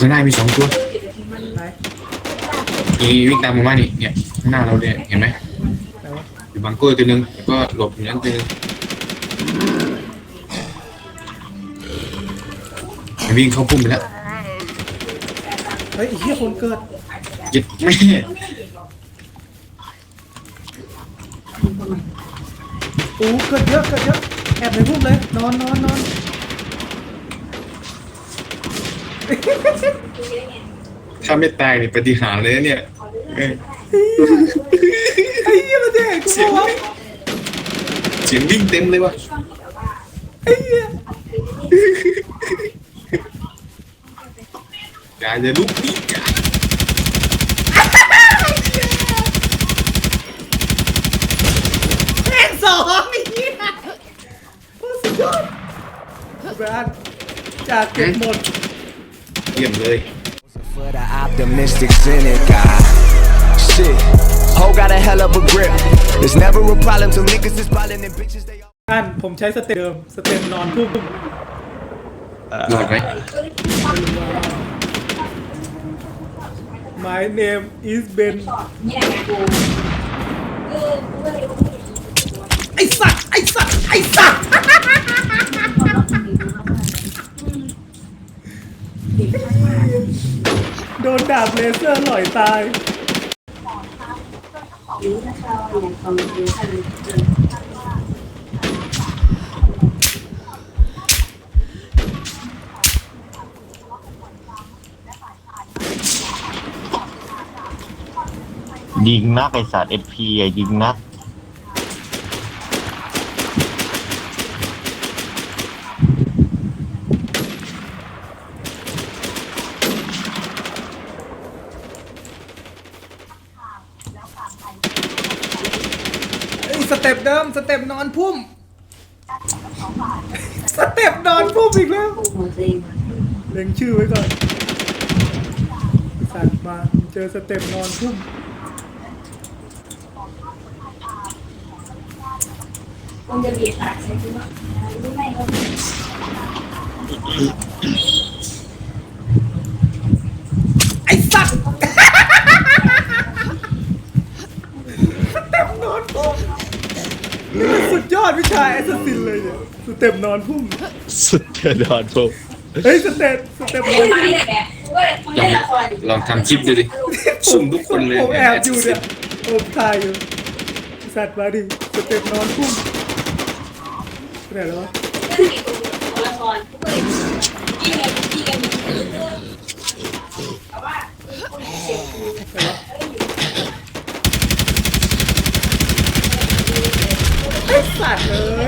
ข้างหน้ามีสองตัวไหนอีวิ่งตามมาว่านี่เนี่ยข้างหน้าเราเนี่ยเห็นไหมไหนวะอยู่บังเกอร์ตัวหนึงแล้วก็หลบอยู่นั้นตัวหนึงมันวิ่งเข้าพุ่มไปแล้วเฮ้ยไอ้เหี้ยคนเกิดยึดแม่โอ้เกิดเยอะเกิดเยอะแอบในพุ่มเลยนอนนอนนอน ถ้าไม่ตายเนี่ยปฏิหารย์เลยนะเนี่ยเออไอ้เหี้ยมันจะเห็นกูปะวะเสียงวิ่งเต็มเลยวะไอ้เหี้ยอย่าจะลุกนี่อย่าแม่งสองไอ้เหี้ยโอ้สุดยอดแบรนด์จากเก็บหมด เยี่ยมเลย For the optimistic cynic, ah, shit. Ho got a hell of a grip. It's never a problem till niggas is ballin' and bitches they all. อันผมใช้สเต็ปเดิมสเต็ปนอนพุ่ม รอดไหม My name is Ben ไอสัตว์ไอสัตว์ไอสัตว์ โดนดาบเลเซอร์หล่อยตายยิงนักไอสัตว์เอพีอะยิงนัก ไอสเต็ปเดิมสเต็ปนอนพุ่ม สเต็ปนอนพุ่มอีกแล้ว เล็งชื่อไว้ก่อนไอ้สัตว์มาเจอสเต็ปนอนพุ่ม คงจะเบียดปากใช่ไหมรือไม่ก็ ไอสัตว์ สเต็ปนอนพุ่มนี่มันสุ ดยอดวิชาแอสซัสซินเลยเนี่ยสเต็ปนอนพุ่มสุดยอดพวกเฮ้ยสเต็ปสเต็ปนอนไม่พุ่มได้แบบก็ไม่ได้ละครลองทำคลิปดูดิสุ่มทุกคนเลยผมแอบอยู่เนี่ยผมถ่ายอยู่ไอ้สัตว์มาดิสเต็ปนอนพุ่มไปไหนแล้ววะเรื่องนี้ตัวละครก็เลยยิ่งไงยิ่งกันแต่ว่าคนเสียง ไปแล้วไอ้ สัตว์เอ้ย